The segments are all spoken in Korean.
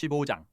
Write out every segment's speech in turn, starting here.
15장.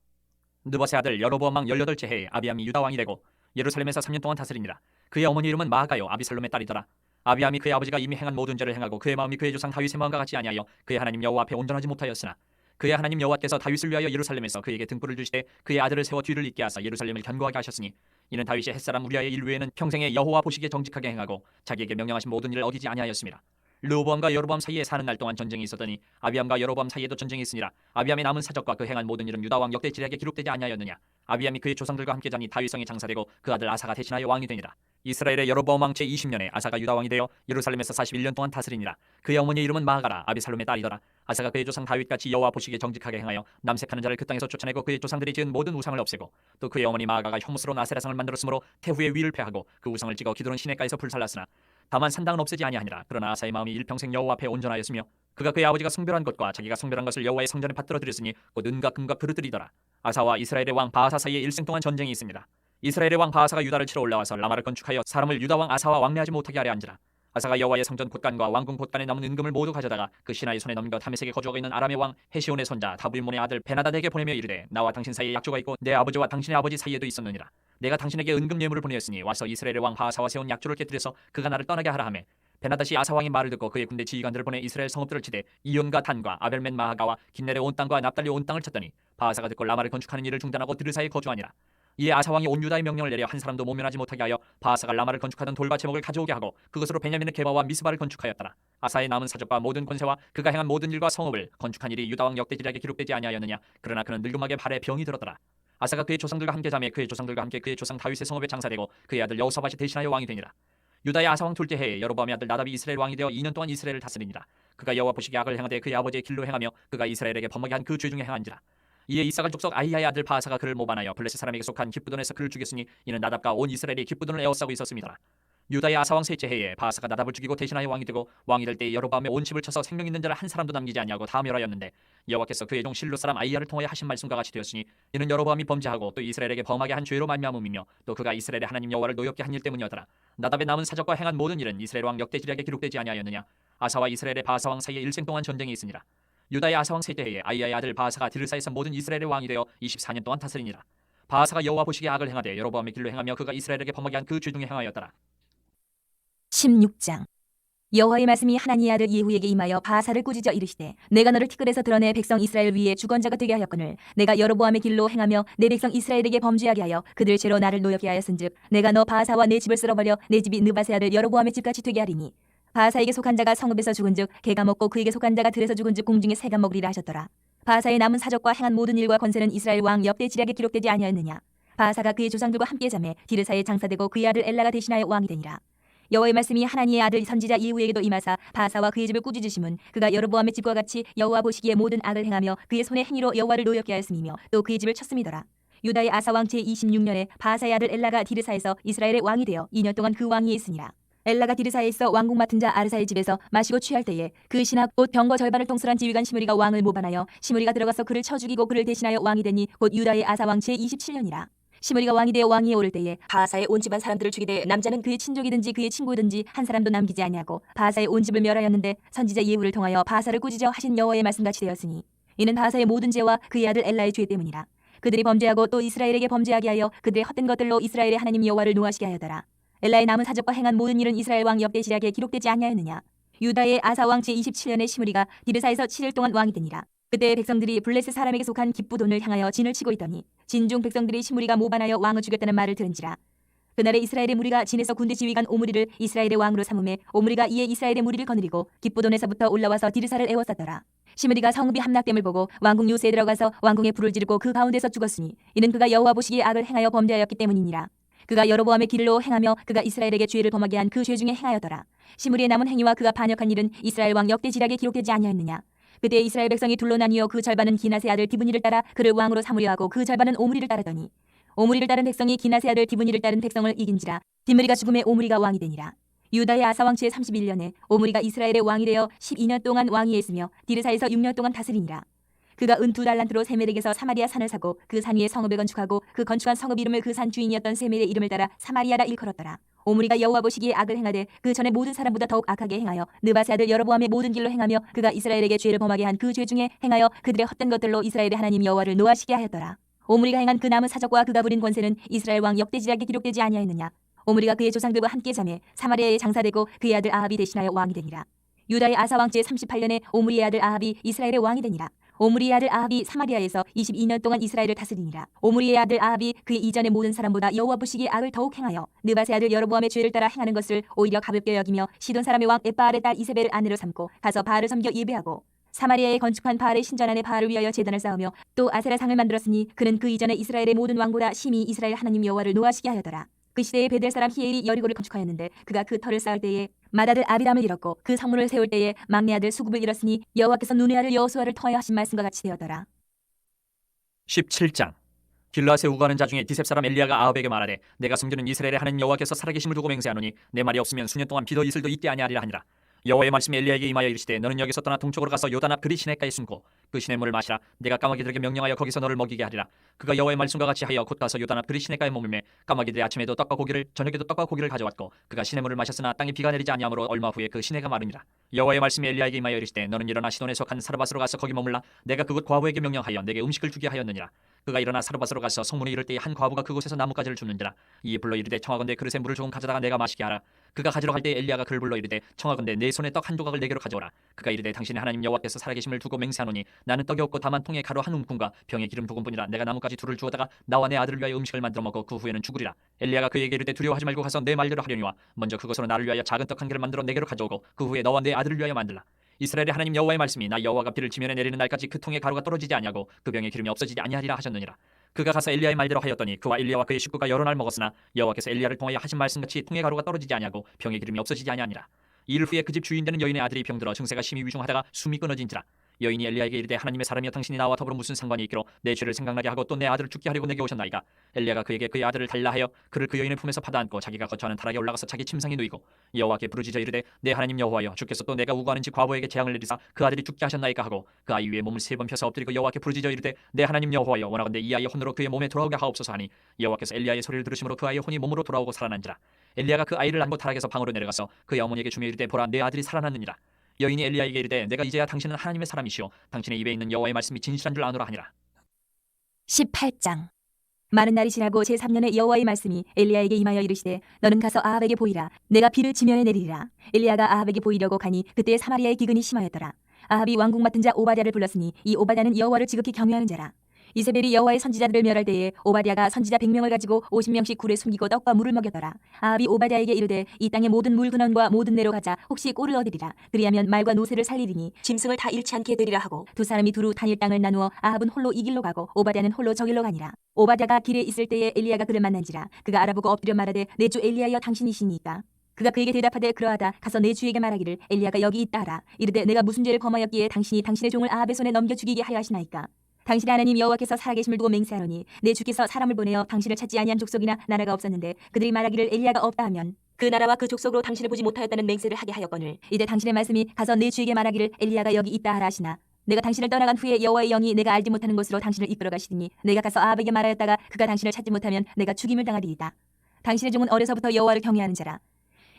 느버세 아들 여로보암 왕 18째 해에 아비암이 유다 왕이 되고 예루살렘에서 3년 동안 다스리니라 그의 어머니 이름은 마아가요 아비살롬의 딸이더라. 아비암이 그의 아버지가 이미 행한 모든 죄를 행하고 그의 마음이 그의 조상 다윗의 마음과 같이 아니하여 그의 하나님 여호와 앞에 온전하지 못하였으나 그의 하나님 여호와께서 다윗을 위하여 예루살렘에서 그에게 등불을 주시되 그의 아들을 세워 뒤를 잇게 하사 예루살렘을 견고하게 하셨으니 이는 다윗이 햇사람 우리아의 일 외에는 평생에 여호와 보시기에 정직하게 행하고 자기에게 명령하신 모든 일을 어기지 아니하였습니다 르호보암과 여로보암 사이에 사는 날 동안 전쟁이 있었더니 아비암과 여로보암 사이에도 전쟁이 있으니라. 아비암의 남은 사적과 그 행한 모든 일은 유다 왕 역대 지략에 기록되지 아니하였느냐. 아비암이 그의 조상들과 함께 자니 다윗성에 장사되고 그 아들 아사가 대신하여 왕이 되니라. 이스라엘의 여로보암 왕 제20년에 아사가 유다 왕이 되어 예루살렘에서 41년 동안 다스리니라. 그의 어머니 이름은 마아가라. 아비살롬의 딸이더라. 아사가 그의 조상 다윗같이 여호와 보시기에 정직하게 행하여 남색하는 자를 그 땅에서 쫓아내고 그의 조상들이 지은 모든 우상을 없애고 또 그의 어머니 마아가가 혐오스러운 아세라상을 만들었으므로 태후의 위를 패하고 그 우상을 찍어 기드론 시내가에서 불살랐으나 다만 산당은 없애지 아니하니라. 그러나 아사의 마음이 일평생 여호와 앞에 온전하였으며 그가 그의 아버지가 성별한 것과 자기가 성별한 것을 여호와의 성전에 받들어 드렸으니 곧 은과 금과 그릇들이더라. 아사와 이스라엘의 왕 바하사 사이에 일생 동안 전쟁이 있습니다. 이스라엘의 왕 바하사가 유다를 치러 올라와서 라마를 건축하여 사람을 유다 왕 아사와 왕래하지 못하게 하려 한지라. 아사가 여호와의 성전 곳간과 왕궁 곳간에 남은 은금을 모두 가져다가 그 신하의 손에 넘겨 다메섹에 거주하고 있는 아람의 왕 헤시온의 손자 다브일몬의 아들 베나다에게 보내며 이르되 나와 당신 사이에 약조가 있고 내 아버지와 당신의 아버지 사이에도 있었느니라 내가 당신에게 은금 예물을 보내었으니 와서 이스라엘의 왕 바하사와 세운 약조를 깨뜨려서 그가 나를 떠나게 하라 하매 베나다시 아사 왕의 말을 듣고 그의 군대 지휘관들을 보내 이스라엘 성읍들을 치되 이온과 단과 아벨멘 마하가와 긴네레 온 땅과 납달리 온 땅을 쳤더니 바하사가 듣고 라마를 건축하는 일을 중단하고 드르사에 거주하니라. 이에 아사 왕이 온 유다의 명령을 내려 한 사람도 모면하지 못하게 하여 바하사가 라마를 건축하던 돌과 제목을 가져오게 하고 그것으로 베냐민의 게바와 미스바를 건축하였더라. 아사의 남은 사적과 모든 권세와 그가 행한 모든 일과 성읍을 건축한 일이 유다 왕 역대지략에 기록되지 아니하였느냐. 그러나 그는 늙음하게 발에 병이 들었더라 아사가 그의 조상들과 함께 자매 그의 조상들과 함께 그의 조상 다윗의 성읍에 장사되고 그의 아들 여호사밧이 대신하여 왕이 되니라. 유다의 아사 왕 둘째 해에 여로보암의 아들 나답이 이스라엘 왕이 되어 2년 동안 이스라엘을 다스리니라. 그가 여호와 보시기에 악을 행하되 그의 아버지의 길로 행하며 그가 이스라엘에게 범하게 한 그 죄 중에 행한지라. 이에 이삭을 족속 아이야의 아들 바하사가 그를 모반하여 블레셋 사람에게 속한 기쁘돈에서 그를 죽였으니 이는 나답과 온 이스라엘이 기쁘돈을 에워싸고 있었습니다. 유다의 아사왕 셋째 해에 바하사가 나답을 죽이고 대신하여 왕이 되고 왕이 될때 여로보암의 온 집을 쳐서 생명 있는 자를 한 사람도 남기지 아니하고 다 멸하였는데 여호와께서 그의 종 실로 사람 아이야를 통하여 하신 말씀과 같이 되었으니 이는 여로보암이 범죄하고 또 이스라엘에게 범하게 한 죄로 말미암음이며 또 그가 이스라엘의 하나님 여호와를 노엽게 한 일 때문이었더라. 나답의 남은 사적과 행한 모든 일은 이스라엘 왕 역대지략에 기록되지 아니하였느냐. 아사와 이스라엘의 바하사 왕 사이에 일생 동안 전쟁이 있으니라. 유다의 아사 왕 셋째 해에 아이야의 아들 바하사가 디르사에서 모든 이스라엘의 왕이 되어 24년 동안 다스리니라. 바하사가 여호와 보시기에 악을 행하되 여로보암의 길로 행하며 그가 이스라엘에게 범하게 한 그 죄 중에 행하였더라 16장. 여호와의 말씀이 하나님의 아들 예후에게 임하여 바하사를 꾸짖어 이르시되 내가 너를 티끌에서 드러내 백성 이스라엘 위에 주권자가 되게 하였거늘 내가 여로보암의 길로 행하며 내 백성 이스라엘에게 범죄하게 하여 그들 죄로 나를 노엽게 하였은즉 내가 너 바하사와 내 집을 쓸어버려 내 집이 느바세 아들 여로보암의 집같이 되게 하리니 바하사에게 속한 자가 성읍에서 죽은즉 개가 먹고 그에게 속한 자가 들에서 죽은즉 공중에 새가 먹으리라 하셨더라. 바하사의 남은 사적과 행한 모든 일과 권세는 이스라엘 왕 역대 지략에 기록되지 아니하였느냐? 바하사가 그의 조상들과 함께 잠에 디르사에 장사되고 그의 아들 엘라가 대신하여 왕이 되니라 여호와의 말씀이 하나님의 아들 선지자 이후에게도 임하사 바하사와 그의 집을 꾸짖으심은 그가 여로보암의 집과 같이 여호와 보시기에 모든 악을 행하며 그의 손의 행위로 여호와를 노엽게 하였음이며 또 그의 집을 쳤음이더라. 유다의 아사 왕 제26년에 바하사의 아들 엘라가 디르사에서 이스라엘의 왕이 되어 2년 동안 그 왕위에 있으니라. 엘라가 디르사에 있어 왕궁 맡은 자 아르사의 집에서 마시고 취할 때에 그 신하 곧 병거 절반을 통솔한 지휘관 시므리가 왕을 모반하여 시므리가 들어가서 그를 쳐 죽이고 그를 대신하여 왕이 되니 곧 유다의 아사 왕 제27년이라 시므리가 왕이 되어 왕위에 오를 때에 바하사의 온 집안 사람들을 죽이되 남자는 그의 친족이든지 그의 친구든지 한 사람도 남기지 아니하고 바하사의 온 집을 멸하였는데 선지자 예후를 통하여 바하사를 꾸짖어 하신 여호와의 말씀같이 되었으니 이는 바하사의 모든 죄와 그의 아들 엘라의 죄 때문이라. 그들이 범죄하고 또 이스라엘에게 범죄하게 하여 그들의 헛된 것들로 이스라엘의 하나님 여호와를 노하시게 하여더라. 엘라의 남은 사적과 행한 모든 일은 이스라엘 왕 역대 지략에 기록되지 아니하였느냐. 유다의 아사 왕 제27년에 시므리가 디르사에서 7일 동안 왕이 되니라 그때 백성들이 블레셋 사람에게 속한 기쁘돈을 향하여 진을 치고 있더니 진중 백성들이 시므리가 모반하여 왕을 죽였다는 말을 들은지라. 그날에 이스라엘의 무리가 진에서 군대 지휘관 오므리를 이스라엘의 왕으로 삼음해 오므리가 이에 이스라엘의 무리를 거느리고 기쁘돈에서부터 올라와서 디르사를 에워쌌더라. 시므리가 성읍이 함락됨을 보고 왕궁 요새에 들어가서 왕궁에 불을 지르고 그 가운데서 죽었으니 이는 그가 여호와 보시기에 악을 행하여 범죄하였기 때문이니라. 그가 여로보암의 길로 행하며 그가 이스라엘에게 죄를 범하게 한 그 죄 중에 행하였더라. 시므리의 남은 행위와 그가 반역한 일은 이스라엘 왕 역대 지략에 기록되지 아니하였느냐 그때 이스라엘 백성이 둘로 나뉘어 그 절반은 기나세 아들 디브니를 따라 그를 왕으로 삼으려 하고 그 절반은 오므리를 따르더니 오므리를 따른 백성이 기나세 아들 디브니를 따른 백성을 이긴지라 디므리가 죽음에 오므리가 왕이 되니라. 유다의 아사 왕치의 31년에 오므리가 이스라엘의 왕이 되어 12년 동안 왕위에 있으며 디르사에서 6년 동안 다스리니라. 그가 은 두 달란트로 세멜에게서 사마리아 산을 사고 그 산 위에 성읍을 건축하고 그 건축한 성읍 이름을 그 산 주인이었던 세멜의 이름을 따라 사마리아라 일컬었더라 오므리가 여호와 보시기에 악을 행하되 그 전에 모든 사람보다 더욱 악하게 행하여 느바세 아들 여로보암의 모든 길로 행하며 그가 이스라엘에게 죄를 범하게 한 그 죄 중에 행하여 그들의 헛된 것들로 이스라엘의 하나님 여호와를 노하시게 하였더라. 오므리가 행한 그 남은 사적과 그가 부린 권세는 이스라엘 왕 역대지략에 기록되지 아니하였느냐. 오므리가 그의 조상들과 함께 잠에 사마리아에 장사되고 그의 아들 아합이 대신하여 왕이 되니라. 유다의 아사 왕제 38년에 오므리의 아들 아합이 이스라엘의 왕이 되니라. 오므리의 아들 아합이 사마리아에서 22년 동안 이스라엘을 다스리니라. 오므리의 아들 아합이 그 이전의 모든 사람보다 여호와 보시기에 악을 더욱 행하여 느바세 아들 여로보암의 죄를 따라 행하는 것을 오히려 가볍게 여기며 시돈 사람의 왕 에바알의 딸 이세벨을 아내로 삼고 가서 바알을 섬겨 예배하고 사마리아에 건축한 바알의 신전 안에 바알을 위하여 제단을 쌓으며 또 아세라 상을 만들었으니 그는 그 이전에 이스라엘의 모든 왕보다 심히 이스라엘 하나님 여호와를 노하시게 하였더라. 그 시대에 베델 사람 히엘이 여리고를 건축하였는데 그가 그 터를 쌓을 때에 맏아들 아비람을 잃었고 그 성문을 세울 때에 막내 아들 수굽을 잃었으니 여호와께서 눈의 아들 여호수아를 통하여 하신 말씀과 같이 되었더라. 17장 길라세 우가는 자 중에 디셉 사람 엘리야가 아합에게 말하되 내가 숨기는 이스라엘의 하나님 여호와께서 살아계심을 두고 맹세하노니 내 말이 없으면 수년 동안 비도 이슬도 있게 아니하리라 하니라 여호와의 말씀이 엘리야에게 임하여 이르시되 너는 여기서 떠나 동쪽으로 가서 요단 앞 그리 시내가에 숨고 그 시냇물을 마시라. 내가 까마귀들에게 명령하여 거기서 너를 먹이게 하리라. 그가 여호와의 말씀과 같이 하여 곧 가서 요단 앞 그리 시내가에 머물매 까마귀들이 아침에도 떡과 고기를 저녁에도 떡과 고기를 가져왔고 그가 시냇물을 마셨으나 땅에 비가 내리지 아니하므로 얼마 후에 그 시내가 마르니라 여호와의 말씀이 엘리야에게 임하여 이르시되 너는 일어나 시돈에 속한 사르밧으로 가서 거기 머물라. 내가 그곳 과부에게 명령하여 내게 음식을 주게 하였느니라. 그가 일어나 사르밧으로 가서 성문에 이를 때에 한 과부가 그곳에서 나뭇가지를 줍는지라. 이에 불러 이르되 청하건대 그릇에 물을 조금 가져다가 내가 마시게 하라 그가 가지러 갈 때 엘리야가 그를 불러 이르되 청하건대 내 손에 떡 한 조각을 내게로 가져오라. 그가 이르되 당신의 하나님 여호와께서 살아계심을 두고 맹세하노니 나는 떡이 없고 다만 통에 가루 한 움큼과 병에 기름 조금뿐이라 내가 나뭇가지 둘을 주어다가 나와 내 아들을 위하여 음식을 만들어 먹고 그 후에는 죽으리라. 엘리야가 그에게 이르되 두려워하지 말고 가서 내 말대로 하려니와 먼저 그것으로 나를 위하여 작은 떡 한 개를 만들어 내게로 가져오고 그 후에 너와 내 아들을 위하여 만들라. 이스라엘의 하나님 여호와의 말씀이 나 여호와가 비를 지면에 내리는 날까지 그 통에 가루가 떨어지지 아니하고 그 병에 기름이 없어지지 아니하리라 하셨느니라 그가 가서 엘리야의 말대로 하였더니 그와 엘리야와 그의 식구가 여러 날 먹었으나 여호와께서 엘리야를 통하여 하신 말씀같이 통에 가루가 떨어지지 아니하고 병에 기름이 없어지지 아니하니라. 이일 후에 그 집 주인 되는 여인의 아들이 병들어 증세가 심히 위중하다가 숨이 끊어진지라 여인이 엘리야에게 이르되 하나님의 사람이여 당신이 나와 더불어 무슨 상관이 있기로 내 죄를 생각나게 하고 또 내 아들을 죽게 하려고 내게 오셨나이까? 엘리야가 그에게 그의 아들을 달라 하여 그를 그 여인의 품에서 받아 안고 자기가 거처하는 타락에 올라가서 자기 침상에 누이고 여호와께 부르짖어 이르되 내 하나님 여호와여 주께서 또 내가 우고하는 집 과부에게 재앙을 내리사 그 아들이 죽게 하셨나이까 하고 그 아이 위에 몸을 세 번 펴서 엎드리고 여호와께 부르짖어 이르되 내 하나님 여호와여 원하건대 이 아이의 혼으로 그의 몸에 돌아오게 하옵소서 하니 여호와께서 엘리야의 소리를 들으심으로 그 아이의 혼이 몸으로 돌아오고 살아난지라 엘리야가 그 아이를 안고 타락에서 방으로 내려가서 그의 어머니에게 주며 이르되 보라 내 아들이 살아났느니라 여인이 엘리야에게 이르되 내가 이제야 당신은 하나님의 사람이시오. 당신의 입에 있는 여호와의 말씀이 진실한 줄 아노라 하니라. 18장. 많은 날이 지나고 제3년에 여호와의 말씀이 엘리야에게 임하여 이르시되 너는 가서 아합에게 보이라. 내가 비를 지면에 내리리라. 엘리야가 아합에게 보이려고 가니 그때 사마리아의 기근이 심하였더라. 아합이 왕궁 맡은 자 오바댜를 불렀으니 이 오바댜는 여호와를 지극히 경외하는 자라 이세벨이 여호와의 선지자들을 멸할 때에 오바댜가 선지자 100명을 가지고 50명씩 굴에 숨기고 떡과 물을 먹였더라. 아합이 오바댜에게 이르되 이 땅의 모든 물 근원과 모든 내로 가자. 혹시 꼴을 얻으리라. 그리하면 말과 노새를 살리리니 짐승을 다 잃지 않게 되리라 하고 두 사람이 두루 다닐 땅을 나누어 아합은 홀로 이 길로 가고 오바댜는 홀로 저 길로 가니라. 오바댜가 길에 있을 때에 엘리야가 그를 만난지라. 그가 알아보고 엎드려 말하되 내 주 엘리야여 당신이시니이까. 그가 그에게 대답하되 그러하다. 가서 내 주에게 말하기를 엘리야가 여기 있다 하라. 이르되 내가 무슨 죄를 범하였기에 당신이 당신의 종을 아합의 손에 넘겨 죽이게 하여 하시나이까 당신의 하나님 여호와께서 살아계심을 두고 맹세하노니 내 주께서 사람을 보내어 당신을 찾지 아니한 족속이나 나라가 없었는데 그들이 말하기를 엘리야가 없다 하면 그 나라와 그 족속으로 당신을 보지 못하였다는 맹세를 하게 하였거늘. 이제 당신의 말씀이 가서 내 주에게 말하기를 엘리야가 여기 있다 하라 하시나. 내가 당신을 떠나간 후에 여호와의 영이 내가 알지 못하는 곳으로 당신을 이끌어 가시니 내가 가서 아합에게 말하였다가 그가 당신을 찾지 못하면 내가 죽임을 당하리이다. 당신의 종은 어려서부터 여호와를 경외하는 자라.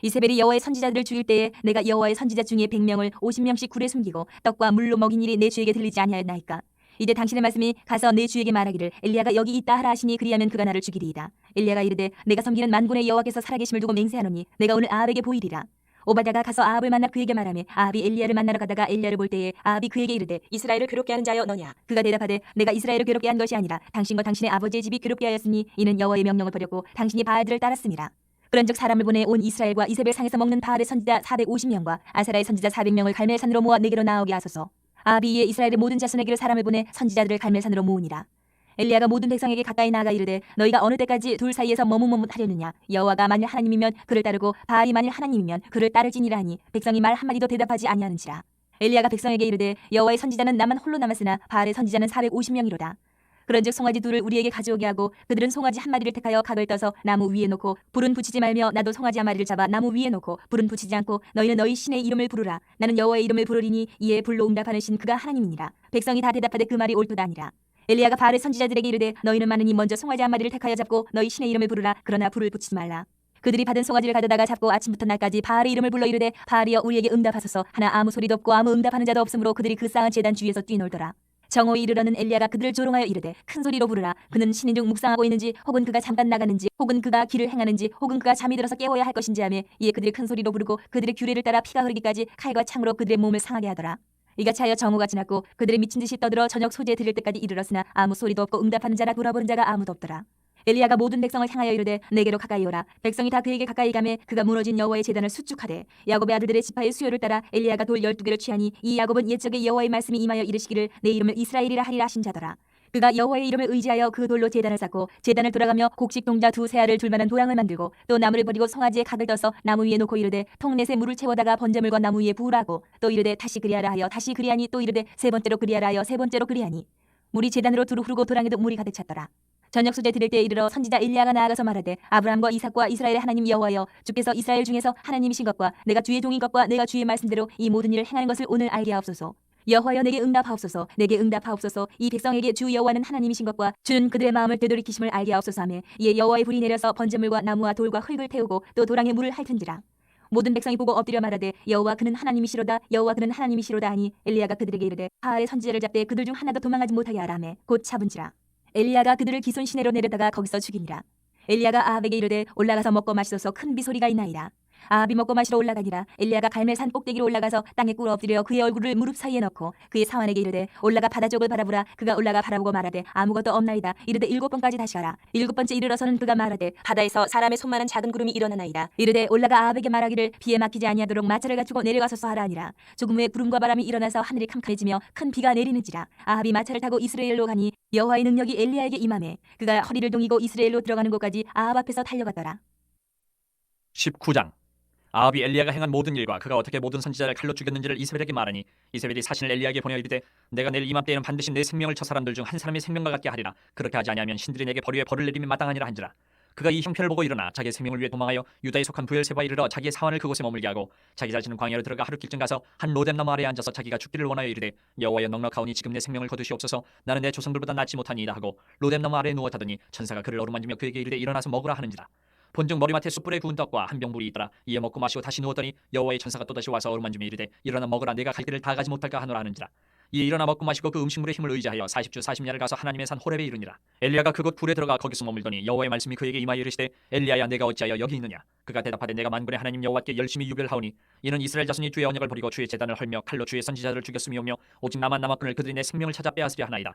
이세벨이 여호와의 선지자들을 죽일 때에 내가 여호와의 선지자 중에 100명을 50명씩 굴에 숨기고 떡과 물로 먹인 일이 내 주에게 들리지 아니하였나이까 이제 당신의 말씀이 가서 내 주에게 말하기를 엘리야가 여기 있다 하라 하시니 그리하면 그가 나를 죽이리이다. 엘리야가 이르되 내가 섬기는 만군의 여호와께서 살아계심을 두고 맹세하노니 내가 오늘 아합에게 보이리라. 오바댜가 가서 아합을 만나 그에게 말하며 아합이 엘리야를 만나러 가다가 엘리야를 볼 때에 아합이 그에게 이르되 이스라엘을 괴롭게 하는 자여 너냐? 그가 대답하되 내가 이스라엘을 괴롭게 한 것이 아니라 당신과 당신의 아버지의 집이 괴롭게 하였으니 이는 여호와의 명령을 버렸고 당신이 바알들을 따랐습니다. 그런즉 사람을 보내 온 이스라엘과 이세벨 상에서 먹는 바알의 선지자 450명과 아세라의 선지자 400명을 갈멜산으로 모아 내게로 나오게 하소서 아합이 이에 이스라엘의 모든 자손에게로 사람을 보내 선지자들을 갈멜산으로 모으니라. 엘리야가 모든 백성에게 가까이 나아가 이르되 너희가 어느 때까지 둘 사이에서 머뭇머뭇하려느냐? 여호와가 만일 하나님이면 그를 따르고 바알이 만일 하나님이면 그를 따르지니라 하니 백성이 말 한마디도 대답하지 아니하는지라. 엘리야가 백성에게 이르되 여호와의 선지자는 나만 홀로 남았으나 바알의 선지자는 450명이로다 그런즉 송아지 둘을 우리에게 가져오게 하고 그들은 송아지 한 마리를 택하여 각을 떠서 나무 위에 놓고 불은 붙이지 말며 나도 송아지 한 마리를 잡아 나무 위에 놓고 불은 붙이지 않고 너희는 너희 신의 이름을 부르라. 나는 여호와의 이름을 부르리니 이에 불로 응답하는 신 그가 하나님이니라. 백성이 다 대답하되 그 말이 옳도다 아니라. 엘리야가 바알의 선지자들에게 이르되 너희는 많으니 먼저 송아지 한 마리를 택하여 잡고 너희 신의 이름을 부르라. 그러나 불을 붙이지 말라. 그들이 받은 송아지를 가져다가 잡고 아침부터 날까지 바알의 이름을 불러 이르되 바알이여 우리에게 응답하소서. 하나 아무 소리도 없고 아무 응답하는 자도 없으므로 그들이 그 쌓은 제단 주위에서 뛰놀더라 정오에 이르러는 엘리야가 그들을 조롱하여 이르되 큰 소리로 부르라. 그는 신인 중 묵상하고 있는지 혹은 그가 잠깐 나가는지 혹은 그가 길을 행하는지 혹은 그가 잠이 들어서 깨워야 할 것인지 하며 이에 그들이 큰 소리로 부르고 그들의 규례를 따라 피가 흐르기까지 칼과 창으로 그들의 몸을 상하게 하더라. 이같이 하여 정오가 지났고 그들의 미친 듯이 떠들어 저녁 소재 들을 때까지 이르렀으나 아무 소리도 없고 응답하는 자나 돌아보는 자가 아무도 없더라 엘리야가 모든 백성을 향하여 이르되 내게로 가까이 오라. 백성이 다 그에게 가까이 가매 그가 무너진 여호와의 제단을 수축하되 야곱의 아들들의 지파의 수요를 따라 엘리야가 돌 열두 개를 취하니 이 야곱은 옛적에 여호와의 말씀이 임하여 이르시기를 내 이름을 이스라엘이라 하리라 하신 자더라. 그가 여호와의 이름을 의지하여 그 돌로 제단을 쌓고 제단을 돌아가며 곡식 동자 두 세알을 둘 만한 도랑을 만들고 또 나무를 버리고 송아지에 각을 떠서 나무 위에 놓고 이르되 통넷에 물을 채워다가 번제물과 나무 위에 부으라고 또 이르되 다시 그리하라 하여 다시 그리하니 또 이르되 세 번째로 그리하라 하여 세 번째로 그리하니. 물이 제단으로 두루 흐르고 도랑에도 물이 가득 찼더라 저녁 소재 드릴 때에 이르러 선지자 엘리야가 나아가서 말하되 아브라함과 이삭과 이스라엘의 하나님 여호와여 주께서 이스라엘 중에서 하나님이신 것과 내가 주의 종인 것과 내가 주의 말씀대로 이 모든 일을 행하는 것을 오늘 알게 하옵소서. 여호와여 내게 응답하옵소서. 내게 응답하옵소서. 이 백성에게 주 여호와는 하나님이신 것과 주는 그들의 마음을 되돌이키심을 알게 하옵소서 하며 이에 여호와의 불이 내려서 번제물과 나무와 돌과 흙을 태우고 또 도랑에 물을 핥은지라. 모든 백성이 보고 엎드려 말하되 여호와 그는 하나님이시로다 여호와 그는 하나님이시로다 하니 엘리야가 그들에게 이르되 바알의 선지자를 잡되 그들 중 하나도 도망하지 못하게 하라 하며 곧 잡은지라 엘리야가 그들을 기손 시내로 내려다가 거기서 죽이니라. 엘리야가 아합에게 이르되 올라가서 먹고 마시소서 큰 비소리가 있나이다 아합이 먹고 마시러 올라가니라. 엘리야가 갈멜산 꼭대기로 올라가서 땅에 꿇어 엎드려 그의 얼굴을 무릎 사이에 넣고 그의 사환에게 이르되 올라가 바다 쪽을 바라보라. 그가 올라가 바라보고 말하되 아무것도 없나이다. 이르되 일곱 번까지 다시 가라. 일곱 번째 이르러서는 그가 말하되 바다에서 사람의 손만한 작은 구름이 일어나나이다. 이르되 올라가 아합에게 말하기를 비에 막히지 아니하도록 마차를 갖추고 내려가소서 하라 하니라. 조금 후에 구름과 바람이 일어나서 하늘이 캄캄해지며 큰 비가 내리는지라. 아합이 마차를 타고 이스라엘로 가니 여호와의 능력이 엘리야에게 임하매 그가 허리를 동이고 이스라엘로 들어가는 곳까지 아합 앞에서 달려갔더라. 19장 아합이 엘리야가 행한 모든 일과 그가 어떻게 모든 선지자를 칼로 죽였는지를 이세벨에게 말하니 이세벨이 사신을 엘리야에게 보내어 이르되 내가 내일 이맘때에는 반드시 내 생명을 쳐 사람들 중 한 사람의 생명과 같게 하리라. 그렇게 하지 아니하면 신들이 내게 벌유에 벌을 내림이 마땅하니라 한지라. 그가 이 형편을 보고 일어나 자기의 생명을 위해 도망하여 유다에 속한 부엘세바에 이르러 자기의 사환을 그곳에 머물게 하고 자기 자신은 광야로 들어가 하루 길쯤 가서 한 로뎀 나무 아래에 앉아서 자기가 죽기를 원하여 이르되 여호와여 넉넉하오니 지금 내 생명을 거두시옵소서. 나는 내 조상들보다 낫지 못하니이다 하고 로뎀 나무 아래에 누워 자더니 천사가 그를 어루만지며 그에게 이르되 일어나서 먹으라 하는지라 본즉 머리맡에 숯불에 구운 떡과 한 병 물이 있더라. 이에 먹고 마시고 다시 누웠더니 여호와의 천사가 또다시 와서 어루만지며 이르되 일어나 먹으라. 내가 갈 길을 다 가지 못할까 하노라 하는지라. 이에 일어나 먹고 마시고 그 음식물의 힘을 의지하여 40주 40야를 가서 하나님의 산 호렙에 이르니라. 엘리야가 그곳 불에 들어가 거기서 머물더니 여호와의 말씀이 그에게 임하여 이르시되 엘리야야 내가 어찌하여 여기 있느냐? 그가 대답하되 내가 만군의 하나님 여호와께 열심히 유별하오니 이는 이스라엘 자손이 주의 언약을 버리고 주의 재단을 헐며 칼로 주의 선지자들을 죽였음이오며 오직 나만 남았거늘 그들이 내 생명을 찾아 빼앗으려 하나이다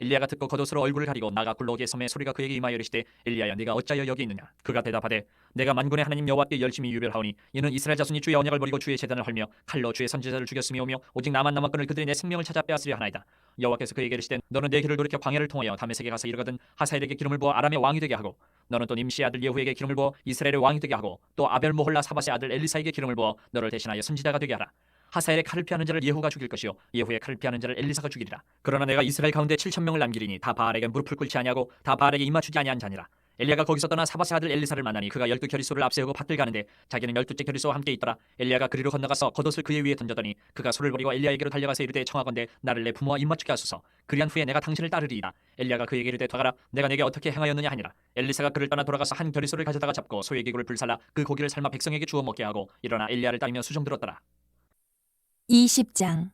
엘리야가 듣고 겉옷으로 얼굴을 가리고 나가 굴러오기에 섬에 소리가 그에게 임하여 이르시되 엘리야야 네가 어찌하여 여기 있느냐? 그가 대답하되 내가 만군의 하나님 여호와께 열심히 유별하오니 이는 이스라엘 자손이 주의 언약을 버리고 주의 재단을 헐며 칼로 주의 선지자를 죽였음이 오며 오직 나만 남았거늘 그들이 내 생명을 찾아 빼앗으려 하나이다. 여호와께서 그에게 이르시되 너는 내 길을 돌이켜 광야를 통하여 다메섹에 가서 이르거든 하사엘에게 기름을 부어 아람의 왕이 되게 하고 너는 또 nim시의 아들 예후에게 기름을 부어 이스라엘의 왕이 되게 하고 또 아벨 모홀라 사바의 아들 엘리사에게 기름을 부어 너를 대신하여 선지자가 되게 하라 하사엘의 칼을 피하는 자를 예후가 죽일 것이요. 예후의 칼을 피하는 자를 엘리사가 죽이리라. 그러나 내가 이스라엘 가운데 7천 명을 남기리니 다 바알에게 무릎을 꿇지 아니하고 다 바알에게 입맞추지 아니한 자니라. 엘리야가 거기서 떠나 사바의 아들 엘리사를 만나니 그가 열두 결의소를 앞세우고 밭을 가는데 자기는 열두째 결의소와 함께 있더라. 엘리야가 그리로 건너가서 겉옷을 그의 위에 던졌더니 그가 소를 버리고 엘리야에게로 달려가서 이르되 청하건대 나를 내 부모와 입맞추게 하소서. 그리한 후에 내가 당신을 따르리이다. 엘리야가 그에게 이르되 더가라 내가 내게 어떻게 행하였느냐 하니라. 엘리사가 그를 떠나 돌아가서 한 결의소를 가져다가 잡고 소의 기구를 불살라 그 고기를 삶아 백성에게 주어 먹게 하고 일어나 엘리야를 따르며 수종 들었더라 20장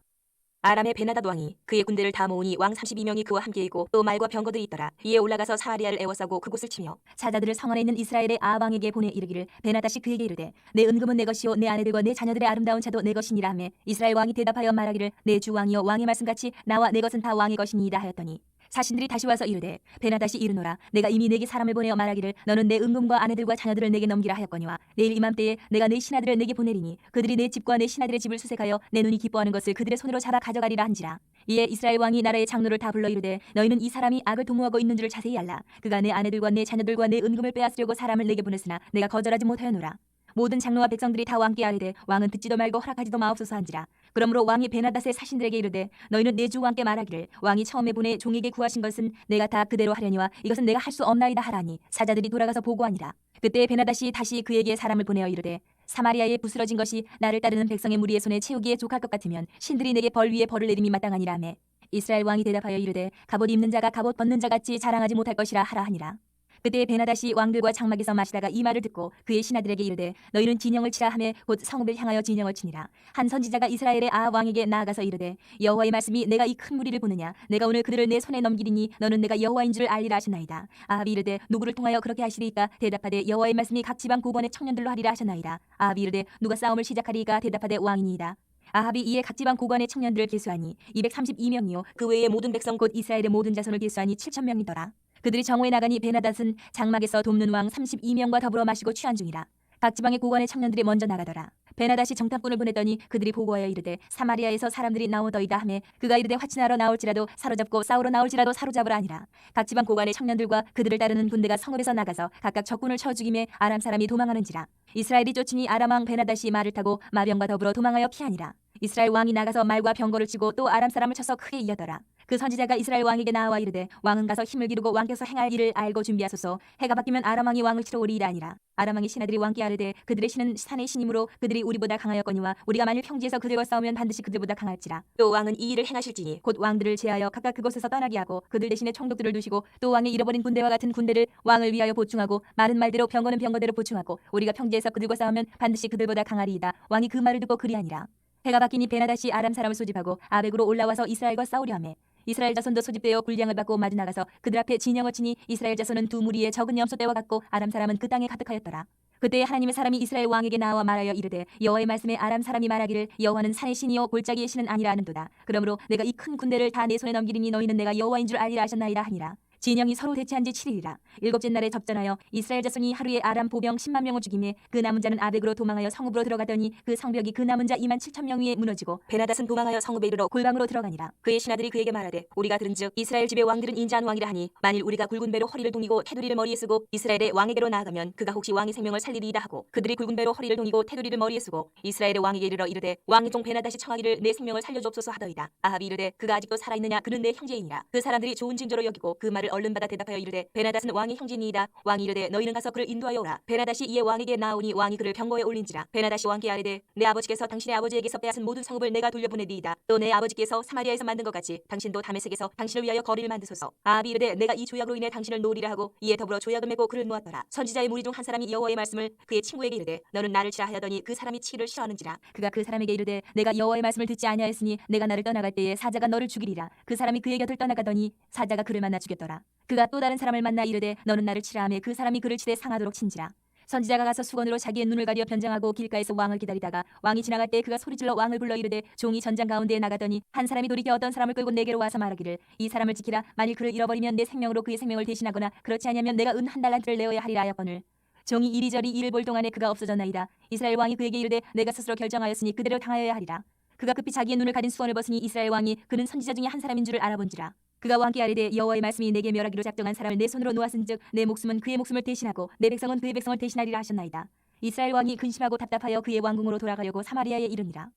아람의 베나닷 왕이 그의 군대를 다 모으니 왕 32명이 그와 함께이고 또 말과 병거들이 있더라. 이에 올라가서 사마리아를 에워싸고 그곳을 치며 사자들을 성원에 있는 이스라엘의 아방에게 보내 이르기를 베나다시 그에게 이르되 내 은금은 내 것이요 내 아내들과 내 자녀들의 아름다운 차도 내 것이니라 하매 이스라엘 왕이 대답하여 말하기를 내 주 왕이여 왕의 말씀같이 나와 내 것은 다 왕의 것이니이다 하였더니 사신들이 다시 와서 이르되 베나다시 이르노라. 내가 이미 내게 사람을 보내어 말하기를 너는 내 은금과 아내들과 자녀들을 내게 넘기라 하였거니와 내일 이맘때에 내가 내 신하들을 내게 보내리니 그들이 내 집과 내 신하들의 집을 수색하여 내 눈이 기뻐하는 것을 그들의 손으로 잡아 가져가리라 한지라. 이에 이스라엘 왕이 나라의 장로를 다 불러 이르되 너희는 이 사람이 악을 도모하고 있는 줄을 자세히 알라. 그가 내 아내들과 내 자녀들과 내 은금을 빼앗으려고 사람을 내게 보냈으나 내가 거절하지 못하였노라 모든 장로와 백성들이 다 왕께 아뢰되 왕은 듣지도 말고 허락하지도 마옵소서 한지라. 그러므로 왕이 베나닷의 사신들에게 이르되 너희는 내 주 왕께 말하기를 왕이 처음에 보내 종에게 구하신 것은 내가 다 그대로 하려니와 이것은 내가 할 수 없나이다 하라니 사자들이 돌아가서 보고하니라. 그때 베나닷이 다시 그에게 사람을 보내어 이르되 사마리아에 부스러진 것이 나를 따르는 백성의 무리의 손에 채우기에 족할 것 같으면 신들이 내게 벌 위에 벌을 내림이 마땅하니라 하매. 이스라엘 왕이 대답하여 이르되 갑옷 입는 자가 갑옷 벗는 자 같이 자랑하지 못할 것이라 하라 하니라 그때 베나다시 왕들과 장막에서 마시다가 이 말을 듣고 그의 신하들에게 이르되 너희는 진영을 치라 하매 곧 성읍을 향하여 진영을 치니라. 한 선지자가 이스라엘의 아합 왕에게 나아가서 이르되 여호와의 말씀이 내가 이 큰 무리를 보느냐? 내가 오늘 그들을 내 손에 넘기리니 너는 내가 여호와인 줄 알리라 하셨나이다. 아합이 이르되 누구를 통하여 그렇게 하시리이까 대답하되 여호와의 말씀이 각 지방 고관의 청년들로 하리라 하셨나이다. 아합이 이르되 누가 싸움을 시작하리이까 대답하되 왕이니이다. 아합이 이에 각 지방 고관의 청년들을 계수하니 232명이요. 그 외의 모든 백성 곧 이스라엘의 모든 자손을 계수하니 7천 명이더라. 그들이 정오에 나가니 베나닷은 장막에서 돕는 왕 32명과 더불어 마시고 취한 중이라. 각 지방의 고관의 청년들이 먼저 나가더라. 베나닷이 정탐꾼을 보냈더니 그들이 보고하여 이르되 사마리아에서 사람들이 나오더이다 하매 그가 이르되 화친하러 나올지라도 사로잡고 싸우러 나올지라도 사로잡으라 하니라. 각 지방 고관의 청년들과 그들을 따르는 군대가 성읍에서 나가서 각각 적군을 쳐 죽임에 아람 사람이 도망하는지라. 이스라엘이 쫓으니 아람 왕 베나닷이 말을 타고 마병과 더불어 도망하여 피하니라. 이스라엘 왕이 나가서 말과 병거를 치고 또 아람 사람을 쳐서 크게 이겼더라. 그 선지자가 이스라엘 왕에게 나와 이르되 왕은 가서 힘을 기르고 왕께서 행할 일을 알고 준비하소서. 해가 바뀌면 아람 왕이 왕을 치러 오리이다 아니라. 아람 왕의 신하들이 왕께 아뢰되 그들의 신은 산의 신이므로 그들이 우리보다 강하였거니와 우리가 만일 평지에서 그들과 싸우면 반드시 그들보다 강할지라. 또 왕은 이 일을 행하실지니 곧 왕들을 제하여 각각 그곳에서 떠나게 하고 그들 대신에 총독들을 두시고 또 왕의 잃어버린 군대와 같은 군대를 왕을 위하여 보충하고 많은 말대로 병거는 병거대로 보충하고 우리가 평지에서 그들과 싸우면 반드시 그들보다 강하리이다. 왕이 그 말을 듣고 그리하니라. 해가 바뀌니 베나다시 아람 사람을 소집하고 아벡으로 올라와서 이스라엘과 싸우려 하매 이스라엘 자손도 소집되어 군량을 받고 마주 나가서 그들 앞에 진영을 치니 이스라엘 자손은 두 무리의 적은 염소 떼와 같고 아람 사람은 그 땅에 가득하였더라. 그때 하나님의 사람이 이스라엘 왕에게 나와 말하여 이르되 여호와의 말씀에 아람 사람이 말하기를 여호와는 산의 신이요 골짜기의 신은 아니라 하는도다. 그러므로 내가 이 큰 군대를 다 내 손에 넘기리니 너희는 내가 여호와인 줄 알리라 하셨나이다 하니라. 진영이 서로 대치한 지 7일이라 일곱째 날에 접전하여 이스라엘 자손이 하루에 아람 보병 10만 명을 죽임에 그 남은 자는 아벡으로 도망하여 성읍으로 들어가더니 그 성벽이 그 남은 자 2만 7천 명 위에 무너지고 베나닷은 도망하여 성읍에 이르러 골방으로 들어가니라. 그의 신하들이 그에게 말하되 우리가 들은즉 이스라엘 집의 왕들은 인자한 왕이라 하니 만일 우리가 굵은 배로 허리를 동이고 테두리를 머리에 쓰고 이스라엘의 왕에게로 나아가면 그가 혹시 왕의 생명을 살리리이다 하고 그들이 굵은 배로 허리를 동이고 테두리를 머리에 쓰고 이스라엘의 왕에게 이르러 이르되 왕의 종 베나닷이 청하기를 내 생명을 살려주옵소서 하더이다. 아합이 이르되 그가 아직도 살아있느냐? 그는 내 형제이니라. 그 사람들이 좋은 징조로 여기고 그 말을 얼른 받아 대답하여 이르되 베나닷은 왕의 형제니이다. 왕이 이르되 너희는 가서 그를 인도하여 오라. 베나닷이 이에 왕에게 나오니 왕이 그를 병거에 올린지라. 베나닷이 왕께 아뢰되 내 아버지께서 당신의 아버지에게서 빼앗은 모든 성읍을 내가 돌려보내리이다. 또 내 아버지께서 사마리아에서 만든 것 같이 당신도 다메섹에서 당신을 위하여 거리를 만드소서. 아합이 이르되 내가 이 조약으로 인해 당신을 놓으리라 하고 이에 더불어 조약을 메고 그를 놓았더라. 선지자의 무리 중 한 사람이 여호와의 말씀을 그의 친구에게 이르되 너는 나를 치라 하여더니 그 사람이 치를 싫어하는지라. 그가 그 사람에게 이르되 내가 여호와의 말씀을 듣지 아니하였으니 내가 나를 떠나갈 때에 사자가 너를 죽이리라. 그 사람이 그의 곁을 떠나가더니 사자가 그를 만나 죽였더라 그가 또 다른 사람을 만나 이르되 너는 나를 치라 하매 그 사람이 그를 치되 상하도록 친지라. 선지자가 가서 수건으로 자기의 눈을 가려 변장하고 길가에서 왕을 기다리다가 왕이 지나갈 때 그가 소리질러 왕을 불러 이르되 종이 전장 가운데에 나가더니 한 사람이 돌이켜 어떤 사람을 끌고 내게로 와서 말하기를 이 사람을 지키라. 만일 그를 잃어버리면 내 생명으로 그의 생명을 대신하거나 그렇지 아니하면 내가 은 한 달란트를 내어야 하리라 하였거늘. 종이 이리저리 이를 볼 동안에 그가 없어졌나이다. 이스라엘 왕이 그에게 이르되 내가 스스로 결정하였으니 그대로 당하여야 하리라. 그가 급히 자기의 눈을 가린 수건을 벗으니 이스라엘 왕이 그는 선지자 중에 한 사람인 줄을 알아본지라 그가 왕께 아뢰되 여호와의 말씀이 내게 멸하기로 작정한 사람을 내 손으로 놓았은즉 내 목숨은 그의 목숨을 대신하고 내 백성은 그의 백성을 대신하리라 하셨나이다. 이스라엘 왕이 근심하고 답답하여 그의 왕궁으로 돌아가려고 사마리아에 이르니라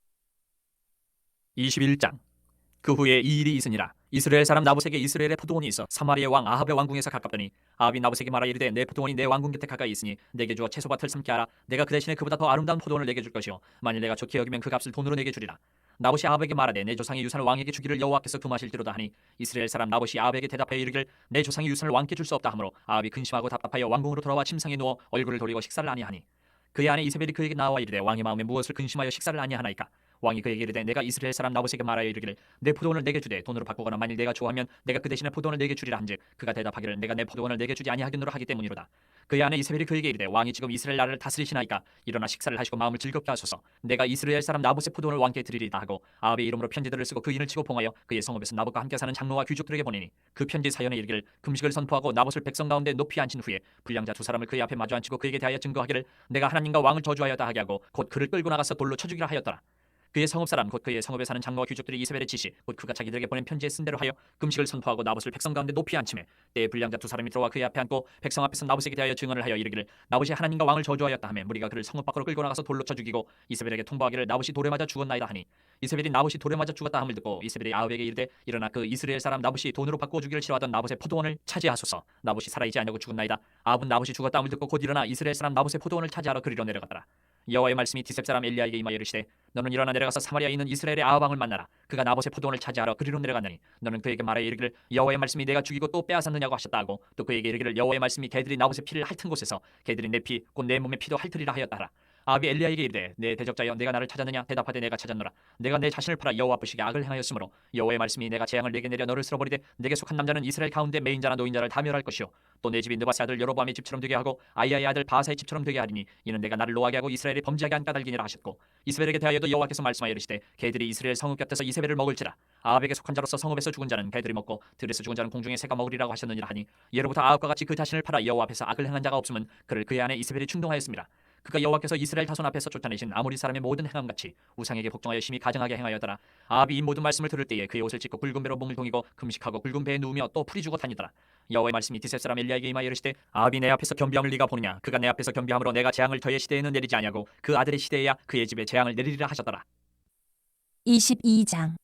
21장. 그 후에 이 일이 있으니라. 이스라엘 사람 나봇에게 이스라엘의 포도원이 있어 사마리아 왕 아합의 왕궁에서 가깝더니 아합이 나봇에게 말하 이르되 내 포도원이 내 왕궁 곁에 가까이 있으니 내게 주어 채소밭을 삼게 하라. 내가 그 대신에 그보다 더 아름다운 포도원을 내게 줄 것이요. 만일 내가 좋게 여기면 그 값을 돈으로 내게 주리라 나봇이 아합에게 말하되 내 조상의 유산을 왕에게 주기를 여호와께서 금하실지로다 하니 이스라엘 사람 나봇이 아합에게 대답하여 이르기를 내 조상의 유산을 왕께 줄 수 없다 하므로 아합이 근심하고 답답하여 왕궁으로 돌아와 침상에 누워 얼굴을 돌리고 식사를 아니하니 그의 아내 이세벨이 그에게 나와 이르되 왕의 마음에 무엇을 근심하여 식사를 아니하나이까 왕이 그에게 이르되 내가 이스라엘 사람 나봇에게 말하여 이르기를 내 포도원을 내게 주되 돈으로 바꾸거나 만일 내가 좋아하면 내가 그 대신에 포도원을 내게 주리라 한즉 그가 대답하기를 내가 내 포도원을 내게 주지 아니하겠노라 하기 때문이로다. 그의 아내 이세벨이 그에게 이르되 왕이 지금 이스라엘 나라를 다스리시나이까? 일어나 식사를 하시고 마음을 즐겁게 하소서. 내가 이스라엘 사람 나봇의 포도원을 왕께 드리리다 하고 아합의 이름으로 편지들을 쓰고 그 인을 치고 봉하여 그의 성읍에서 나봇과 함께 사는 장로와 귀족들에게 보내니 그 편지 사연에 이르기를 금식을 선포하고 나봇을 백성 가운데 높이 앉힌 후에 불량자 두 사람을 그의 앞에 마주 앉히고 그에게 대하여 증거하기를 내가 하나님과 왕을 저주하였다 하게 하고 곧 그를 끌고 나가서 돌로 쳐 죽이라 하였더라 그의 성읍 사람 곧 그의 성읍에 사는 장로와 귀족들이 이세벨의 지시 곧 그가 자기들에게 보낸 편지에 쓴 대로 하여 금식을 선포하고 나봇을 백성 가운데 높이 앉히매. 때에 불량자 두 사람이 들어와 그의 앞에 앉고 백성 앞에서 나봇에게 대하여 증언을 하여 이르기를 나봇이 하나님과 왕을 저주하였다 하며 무리가 그를 성읍 밖으로 끌고 나가서 돌로 쳐 죽이고 이세벨에게 통보하기를 나봇이 돌에 맞아 죽었나이다 하니. 이세벨이 나봇이 돌에 맞아 죽었다 함을 듣고 이세벨이 아합에게 이르되 일어나 그 이스라엘 사람 나봇이 돈으로 바꾸어 주기를 싫어하던 나봇의 포도원을 차지하소서. 나봇이 살아있지 아니하고 죽었나이다. 아합은 나봇이 죽었다 함을 듣고 곧 일어나 이스라엘 사람 나봇의 포도원을 차지하러 그리로 내려갔더라 여호와의 말씀이 디셉 사람 엘리야에게 임하여 이르시되 너는 일어나 내려가서 사마리아에 있는 이스라엘의 아합 왕을 만나라. 그가 나봇의 포도원을 차지하러 그리로 내려갔나니 너는 그에게 말하여 이르기를 여호와의 말씀이 내가 죽이고 또 빼앗았느냐고 하셨다 하고 또 그에게 이르기를 여호와의 말씀이 개들이 나봇의 피를 핥은 곳에서 개들이 내 피 곧 내 몸의 피도 핥으리라 하였다 하라 아합이 엘리야에게 이르되 내 대적자여 내가 나를 찾았느냐? 대답하되 내가 찾았노라. 내가 내 자신을 팔아 여호와 앞으시게 악을 행하였으므로 여호와의 말씀이 내가 재앙을 내게 내려 너를 쓸어버리되 내게 속한 남자는 이스라엘 가운데 매인자나 노인자를 다 멸할 것이요. 또 내 집이 느바세 아들 여로보암의 집처럼 되게 하고 아이야의 아들 바사의 집처럼 되게 하리니 이는 내가 나를 노하게 하고 이스라엘이 범죄하게 한 까닭이니라 하셨고 이스벨에게 대하여도 여호와께서 말씀하여 이르시되 개들이 이스라엘 성읍 곁에서 이세벨을 먹을지라. 아합에게 속한 자로서 성읍에서 죽은 자는 개들이 먹고 들에서 죽은 자는 공중에 새가 먹으리라고 하셨느니라 하니 예로부터 아합과 같이 그 자신을 팔아 여호와 앞에서 악을 행한 자가 없으면 그를 그의 아내 이세벨이 충동하였습니다 그가 여호와께서 이스라엘 다손 앞에서 쫓아내신 아모리 사람의 모든 행함같이 우상에게 복종하여 심히 가증하게 행하여더라. 아합이 이 모든 말씀을 들을 때에 그의 옷을 찢고 굵은 배로 몸을 동이고 금식하고 굵은 배에 누우며 또 풀이 주고 다니더라. 여호와의 말씀이 디셉 사람 엘리야에게 임하여 이르시되 아합이 내 앞에서 겸비함을 네가 보느냐? 그가 내 앞에서 겸비함으로 내가 재앙을 저의 시대에는 내리지 아니하고 그 아들의 시대에야 그의 집에 재앙을 내리리라 하셨더라. 22장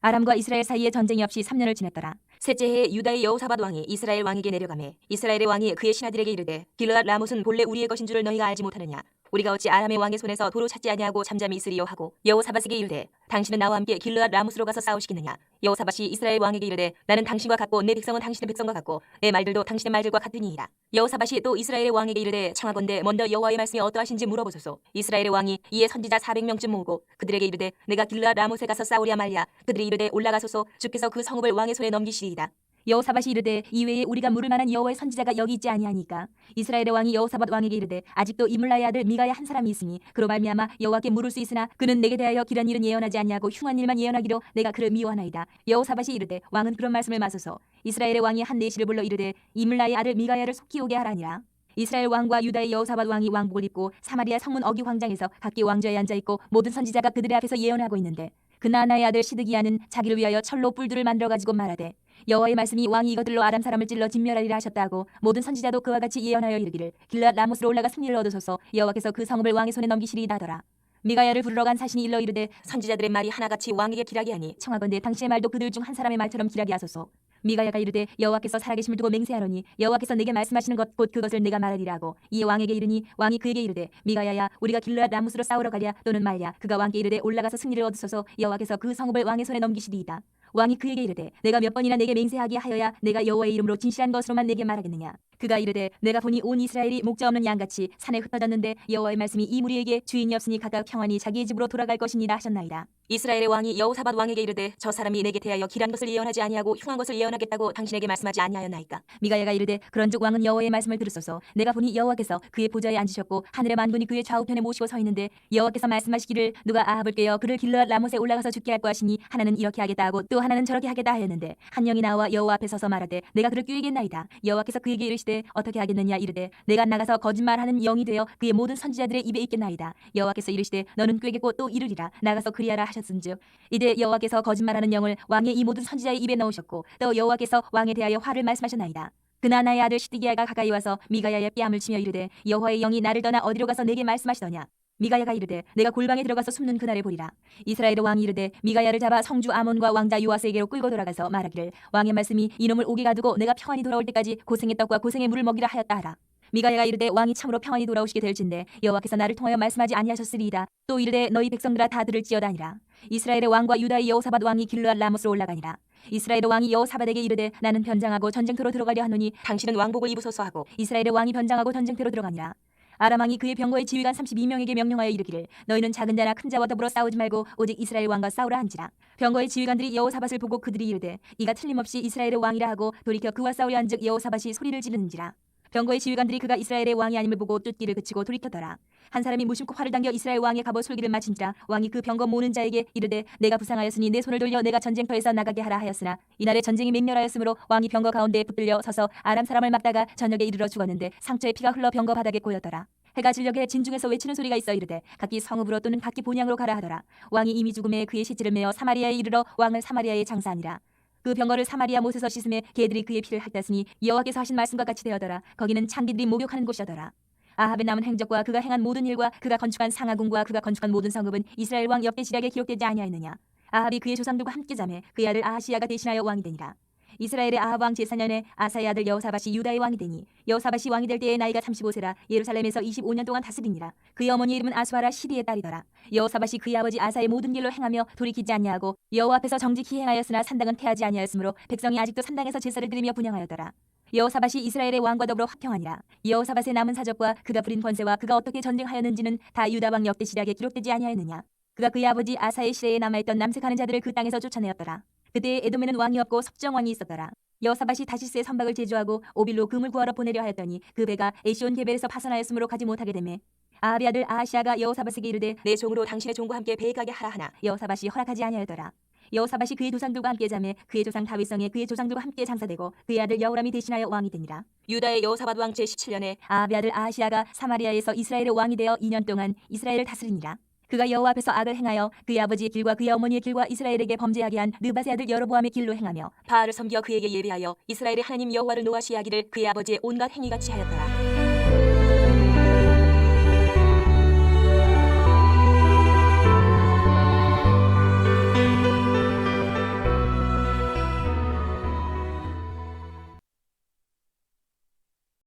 아람과 이스라엘 사이에 전쟁이 없이 3년을 지났더라. 셋째 해에 유다의 여호사밧 왕이 이스라엘 왕에게 내려가매 이스라엘의 왕이 그의 신하들에게 이르되 길르앗 라못은 본래 우리의 것인 줄을 너희가 알지 못하느냐? 우리가 어찌 아람의 왕의 손에서 도로 찾지 아니하고 잠잠히 있으리요? 하고 여호사밧에게 이르되 당신은 나와 함께 길르앗 라못으로 가서 싸우시겠느냐 여호사밧이 이스라엘 왕에게 이르되 나는 당신과 같고 내 백성은 당신의 백성과 같고 내 말들도 당신의 말들과 같으니이다. 여호사밧이 또 이스라엘의 왕에게 이르되 청하건대 먼저 여호와의 말씀이 어떠하신지 물어보소서. 이스라엘의 왕이 이에 선지자 400명쯤 모으고 그들에게 이르되 내가 길르앗 라못에 가서 싸우랴 말랴. 그들이 이르되 올라가소서. 주께서 그 성읍을 왕의 손에 넘기시리이다 여호사밧이 이르되 이외에 우리가 물을 만한 여호와의 선지자가 여기 있지 아니하니까. 이스라엘의 왕이 여호사밧 왕에게 이르되 아직도 이물라의 아들 미가야 한 사람이 있으니 그로 말미암아 여호와께 물을 수 있으나 그는 내게 대하여 길한 일은 예언하지 아니하고 흉한 일만 예언하기로 내가 그를 미워하나이다. 여호사밧이 이르되 왕은 그런 말씀을 마소서. 이스라엘의 왕이 한 내시를 불러 이르되 이물라의 아들 미가야를 속히 오게 하라니라. 이스라엘 왕과 유다의 여호사밧 왕이 왕복을 입고 사마리아 성문 어기 광장에서 각기 왕좌에 앉아 있고 모든 선지자가 그들의 앞에서 예언하고 있는데 그나나의 아들 시드기야는 자기를 위하여 철로 뿔들을 만들어 가지고 말하되 여호와의 말씀이 왕이 이것들로 아람 사람을 찔러 진멸하리라 하셨다 하고 모든 선지자도 그와 같이 예언하여 이르기를 길앗 라모스로 올라가 승리를 얻으소서. 여호와께서 그 성읍을 왕의 손에 넘기시리이다 하더라. 미가야를 부르러 간 사신이 일러 이르되 선지자들의 말이 하나같이 왕에게 길하게 하니 청하건대 당신의 말도 그들 중 한 사람의 말처럼 길하게 하소서. 미가야가 이르되 여호와께서 살아계심을 두고 맹세하노니 여호와께서 내게 말씀하시는 것 곧 그것을 내가 말하리라 하고. 이에 왕에게 이르니 왕이 그에게 이르되 미가야야 우리가 길르앗 라무스로 싸우러 가랴 또는 말랴 그가 왕께 이르되 올라가서 승리를 얻으소서. 여호와께서 그 성읍을 왕의 손에 넘기시리이다 왕이 그에게 이르되 내가 몇 번이나 내게 맹세하게 하여야 내가 여호와의 이름으로 진실한 것으로만 내게 말하겠느냐 그가 이르되 내가 보니 온 이스라엘이 목자 없는 양같이 산에 흩어졌는데 여호와의 말씀이 이 무리에게 주인이 없으니 각각 평안히 자기의 집으로 돌아갈 것이니라 하셨나이다. 이스라엘의 왕이 여호사밧 왕에게 이르되 저 사람이 내게 대하여 길한 것을 예언하지 아니하고 흉한 것을 예언하겠다고 당신에게 말씀하지 아니하였나이까? 미가야가 이르되 그런즉 왕은 여호와의 말씀을 들으소서. 내가 보니 여호와께서 그의 보좌에 앉으셨고 하늘의 만군이 그의 좌우편에 모시고 서 있는데 여호와께서 말씀하시기를 누가 아합을 깨어 그를 길르앗 라못에 올라가서 죽게 할 것이니 하나는 이렇게 하겠다 하고 또 하나는 저렇게 하겠다 하였는데 한 영이 나와 여호와 앞에 서서 말하되 내가 그를 꾀겠나이다. 여호와께서 그에게 이르시되 어떻게 하겠느냐 이르되 내가 나가서 거짓말하는 영이 되어 그의 모든 선지자들의 입에 있겠나이다. 여호와께서 이르시되 너는 꾀겠고 또 이르리라. 나가서 그리하라 하셨은즉 이제 여호와께서 거짓말하는 영을 왕의 이 모든 선지자의 입에 넣으셨고 또 여호와께서 왕에 대하여 화를 말씀하셨나이다. 그나나의 아들 시드기야가 가까이 와서 미가야의 뺨을 치며 이르되 여호와의 영이 나를 떠나 어디로 가서 내게 말씀하시더냐 미가야가 이르되 내가 골방에 들어가서 숨는 그날을 보리라. 이스라엘의 왕이 이르되 미가야를 잡아 성주 아몬과 왕자 요아스에게로 끌고 돌아가서 말하기를 왕의 말씀이 이놈을 오게 가두고 내가 평안히 돌아올 때까지 고생의 떡과 고생의 물을 먹이라 하였다 하라. 미가야가 이르되 왕이 참으로 평안히 돌아오시게 될진데 여호와께서 나를 통하여 말씀하지 아니하셨으리이다. 또 이르되 너희 백성들아 다 들을지어다니라. 이스라엘의 왕과 유다의 여호사밧 왕이 길르앗 라모스로 올라가니라. 이스라엘의 왕이 여호사밧에게 이르되 나는 변장하고 전쟁터로 들어가려 하노니 당신은 왕복을 입으소서 하고 이스라엘의 왕이 변장하고 전쟁터로 들어가니라 아람 왕이 그의 병거의 지휘관 32명에게 명령하여 이르기를 너희는 작은 자나 큰 자와 더불어 싸우지 말고 오직 이스라엘 왕과 싸우라 한지라. 병거의 지휘관들이 여호사밧을 보고 그들이 이르되 이가 틀림없이 이스라엘의 왕이라 하고 돌이켜 그와 싸우려 한즉 여호사밧이 소리를 지르는지라 병거의 지휘관들이 그가 이스라엘의 왕이 아님을 보고 쫓기를 그치고 돌이켰더라. 한 사람이 무심코 활을 당겨 이스라엘 왕의 갑옷 솔기를 마친지라 왕이 그 병거 모는 자에게 이르되 내가 부상하였으니 내 손을 돌려 내가 전쟁터에서 나가게 하라 하였으나 이날에 전쟁이 맹렬하였으므로 왕이 병거 가운데에 붙들려 서서 아람 사람을 막다가 저녁에 이르러 죽었는데 상처에 피가 흘러 병거 바닥에 고였더라. 해가 질녘에 진중에서 외치는 소리가 있어 이르되 각기 성읍으로 또는 각기 본향으로 가라 하더라. 왕이 이미 죽음에 그의 시체를 메어 사마리아에 이르러 왕을 사마리아에 장사하니라 그 병거를 사마리아 못에서 씻음에 개들이 그의 피를 핥았으니 여호와께서 하신 말씀과 같이 되었더라. 거기는 창기들이 목욕하는 곳이더라. 아합의 남은 행적과 그가 행한 모든 일과 그가 건축한 상하궁과 그가 건축한 모든 성읍은 이스라엘 왕 역대 지략에 기록되지 아니하였느냐? 아합이 그의 조상들과 함께 잠해 그의 아들 아하시야가 대신하여 왕이 되니라 이스라엘의 아합 왕 제4년에 아사의 아들 여호사밧이 유다의 왕이 되니 여호사밧이 왕이 될 때의 나이가 35세라. 예루살렘에서 25년 동안 다스리니라. 그의 어머니 이름은 아수아라 시리의 딸이더라. 여호사밧이 그의 아버지 아사의 모든 길로 행하며 돌이키지 아니하고 여호와 앞에서 정직히 행하였으나 산당은 패하지 아니하였으므로 백성이 아직도 산당에서 제사를 드리며 분양하였더라. 여호사밧이 이스라엘의 왕과 더불어 화평하니라. 여호사밧의 남은 사적과 그가 부린 권세와 그가 어떻게 전쟁하였는지는 다 유다 왕 역대 시략에 기록되지 아니하였느냐. 그가 그의 아버지 아사의 시대에 남아있던 남색하는 자들을 그 땅에서 쫓아내었더라 그때 에돔에는 왕이 없고 석정 왕이 있었더라. 여사밭이 다시스의 선박을 제조하고 오빌로 금을 구하러 보내려 하였더니 그 배가 에시온 게벨에서 파산하였으므로 가지 못하게 되매 아합의 아들 아하시아가 여호사밧에게 이르되 내 종으로 당신의 종과 함께 배에 가게 하라 하나 여호사밧이 허락하지 아니하였더라. 여호사밧이 그의 조상들과 함께 자매 그의 조상 다윗성에 그의 조상들과 함께 장사되고 그의 아들 여호람이 대신하여 왕이 되니라. 유다의 여호사밧 왕 제17년에 아합의 아들 아하시아가 사마리아에서 이스라엘의 왕이 되어 2년 동안 이스라엘을 다스리니라. 그가 여호와 앞에서 악을 행하여 그의 아버지의 길과 그의 어머니의 길과 이스라엘에게 범죄하게 한 느바세 아들 여로보암의 길로 행하며 바알을 섬겨 그에게 예배하여 이스라엘의 하나님 여호와를 노하시하기를 그의 아버지의 온갖 행위같이 하였더라